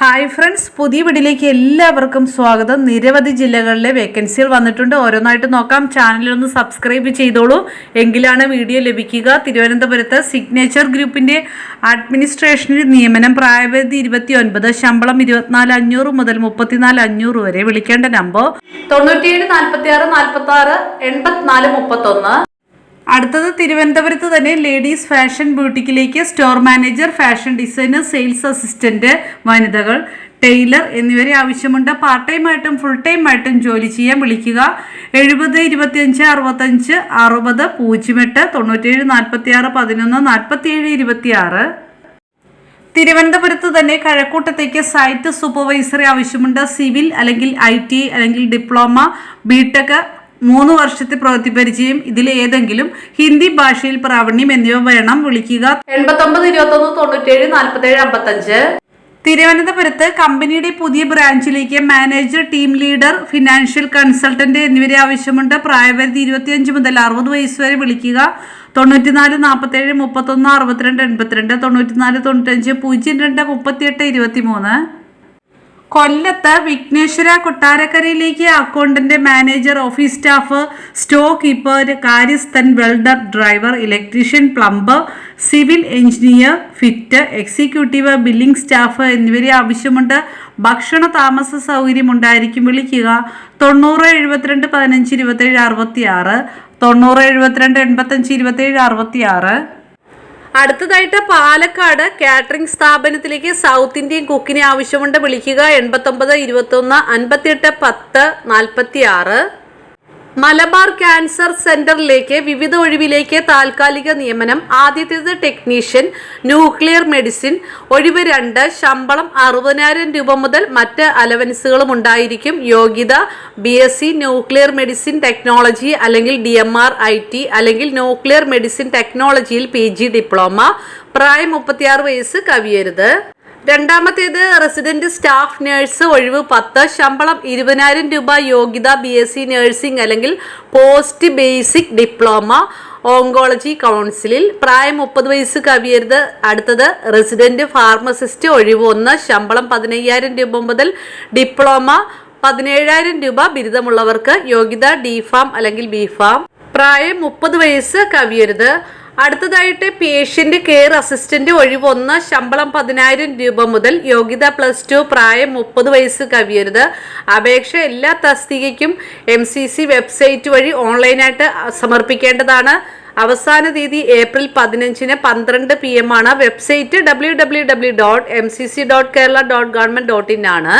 Hi friends പുതിയ വീടിലേക്ക് എല്ലാവർക്കും സ്വാഗതം. നിരവധി ജില്ലകളിലെ വേക്കൻസികൾ വന്നിട്ടുണ്ട്. ഓരോന്നായിട്ട് നോക്കാം. ചാനലൊന്ന് സബ്സ്ക്രൈബ് ചെയ്തോളൂ. എങ്കിലാണ് വീഡിയോ ലഭിക്കുക. തിരുവനന്തപുരത്ത് സിഗ്നേച്ചർ ഗ്രൂപ്പിന്റെ അഡ്മിനിസ്ട്രേഷനിൽ നിയമനം പ്രായപരിധി ഇരുപത്തി ഒൻപത് ശമ്പളം ഇരുപത്തിനാല് അഞ്ഞൂറ് മുതൽ മുപ്പത്തിനാല് അഞ്ഞൂറ് വരെ വിളിക്കേണ്ട നമ്പർ തൊണ്ണൂറ്റിയേഴ് നാൽപ്പത്തി ആറ് നാൽപ്പത്തി ആറ് എൺപത്തിനാല് മുപ്പത്തൊന്ന്. അടുത്തത് തിരുവനന്തപുരത്ത് തന്നെ ladies fashion ബ്യൂട്ടിക്കിലേക്ക് store manager fashion designer sales assistant വനിതകൾ ടൈലർ എന്നിവരെ ആവശ്യമുണ്ട്. പാർട്ട് ടൈം ആയിട്ടും ഫുൾ ടൈം ആയിട്ടും ജോലി ചെയ്യാൻ വിളിക്കുക. എഴുപത് ഇരുപത്തിയഞ്ച് അറുപത്തഞ്ച് അറുപത് പൂജ്യം എട്ട് തൊണ്ണൂറ്റേഴ് നാൽപ്പത്തി ആറ് പതിനൊന്ന് നാൽപ്പത്തിയേഴ് ഇരുപത്തിയാറ്. തിരുവനന്തപുരത്ത് തന്നെ കഴക്കൂട്ടത്തേക്ക് സൈറ്റ് സൂപ്പർവൈസറെ ആവശ്യമുണ്ട്. സിവിൽ അല്ലെങ്കിൽ ഐ അല്ലെങ്കിൽ ഡിപ്ലോമ ബിടെക് മൂന്ന് വർഷത്തെ പ്രവൃത്തി പരിചയം ഇതിൽ ഏതെങ്കിലും ഹിന്ദി ഭാഷയിൽ പ്രാവീണ്യം എന്നിവ വേണം വിളിക്കുക. എൺപത്തൊമ്പത് ഇരുപത്തൊന്ന് തൊണ്ണൂറ്റേഴ് നാൽപ്പത്തേഴ് അമ്പത്തഞ്ച്. തിരുവനന്തപുരത്ത് കമ്പനിയുടെ പുതിയ ബ്രാഞ്ചിലേക്ക് manager team leader financial consultant എന്നിവരെ ആവശ്യമുണ്ട്. പ്രായപരിധി ഇരുപത്തിയഞ്ച് മുതൽ അറുപത് വയസ്സ് വരെ വിളിക്കുക. തൊണ്ണൂറ്റിനാല് നാൽപ്പത്തേഴ് മുപ്പത്തൊന്ന് അറുപത്തിരണ്ട് എൺപത്തിരണ്ട് തൊണ്ണൂറ്റിനാല് തൊണ്ണൂറ്റഞ്ച് പൂജ്യം രണ്ട് മുപ്പത്തിയെട്ട് ഇരുപത്തി മൂന്ന് കൊല്ലത്ത് Vighneshwara കൊട്ടാരക്കരയിലേക്ക് accountant manager office staff store keeper കാര്യസ്ഥൻ welder driver electrician plumber civil engineer fit executive billing staff എന്നിവരെ ആവശ്യമുണ്ട്. ഭക്ഷണ താമസ സൗകര്യം ഉണ്ടായിരിക്കും വിളിക്കുക. തൊണ്ണൂറ് എഴുപത്തിരണ്ട് പതിനഞ്ച് ഇരുപത്തേഴ് അറുപത്തി ആറ് തൊണ്ണൂറ് എഴുപത്തിരണ്ട് എൺപത്തഞ്ച് ഇരുപത്തേഴ് അറുപത്തി ആറ് അടുത്തതായിട്ട് പാലക്കാട് കാറ്ററിംഗ് സ്ഥാപനത്തിലേക്ക് സൗത്ത് ഇന്ത്യൻ കുക്കിനെ ആവശ്യമുണ്ട് വിളിക്കുക എൺപത്തൊമ്പത് ഇരുപത്തൊന്ന് അൻപത്തിയെട്ട് പത്ത് നാൽപ്പത്തി ആറ് മലബാർ ക്യാൻസർ സെന്ററിലേക്ക് വിവിധ ഒഴിവിലേക്ക് താൽക്കാലിക നിയമനം. ആദ്യത്തേത് ടെക്നീഷ്യൻ ന്യൂക്ലിയർ മെഡിസിൻ. ഒഴിവ് രണ്ട് ശമ്പളം അറുപതിനായിരം രൂപ മുതൽ മറ്റ് അലവൻസുകളും ഉണ്ടായിരിക്കും. യോഗ്യത B S C nuclear medicine technology അല്ലെങ്കിൽ D M R I T അല്ലെങ്കിൽ ന്യൂക്ലിയർ മെഡിസിൻ ടെക്നോളജിയിൽ പി ജി ഡിപ്ലോമ. പ്രായം മുപ്പത്തിയാറ് വയസ്സ് കവിയരുത്. രണ്ടാമത്തേത് റെസിഡന്റ് സ്റ്റാഫ് നഴ്സ് ഒഴിവ് പത്ത് ശമ്പളം ഇരുപതിനായിരം രൂപ യോഗ്യത ബി എസ് സി നഴ്സിംഗ് അല്ലെങ്കിൽ പോസ്റ്റ് ബേസിക് ഡിപ്ലോമ ഓങ്കോളജി കൗൺസിലിൽ പ്രായം മുപ്പത് വയസ്സ് കവിയരുത്. അടുത്തത് റെസിഡന്റ് ഫാർമസിസ്റ്റ് ഒഴിവ് ഒന്ന് ശമ്പളം പതിനയ്യായിരം രൂപ മുതൽ ഡിപ്ലോമ പതിനേഴായിരം രൂപ ബിരുദമുള്ളവർക്ക് യോഗ്യത ഡി ഫാം അല്ലെങ്കിൽ ബി ഫാം പ്രായം മുപ്പത് വയസ്സ് കവിയരുത്. അടുത്തതായിട്ട് പേഷ്യന്റ് കെയർ അസിസ്റ്റന്റ് ഒഴിവൊന്ന് ശമ്പളം പതിനായിരം രൂപ മുതൽ യോഗ്യത പ്ലസ് ടു പ്രായം മുപ്പത് വയസ്സ് കവിയരുത്. അപേക്ഷ എല്ലാ തസ്തികയ്ക്കും എം സി സി വെബ്സൈറ്റ് വഴി ഓൺലൈനായിട്ട് സമർപ്പിക്കേണ്ടതാണ്. അവസാന തീയതി ഏപ്രിൽ പതിനഞ്ചിന് പന്ത്രണ്ട് പി എം ആണ്. Website W W W dot M C C dot Kerala dot government dot in ആണ്.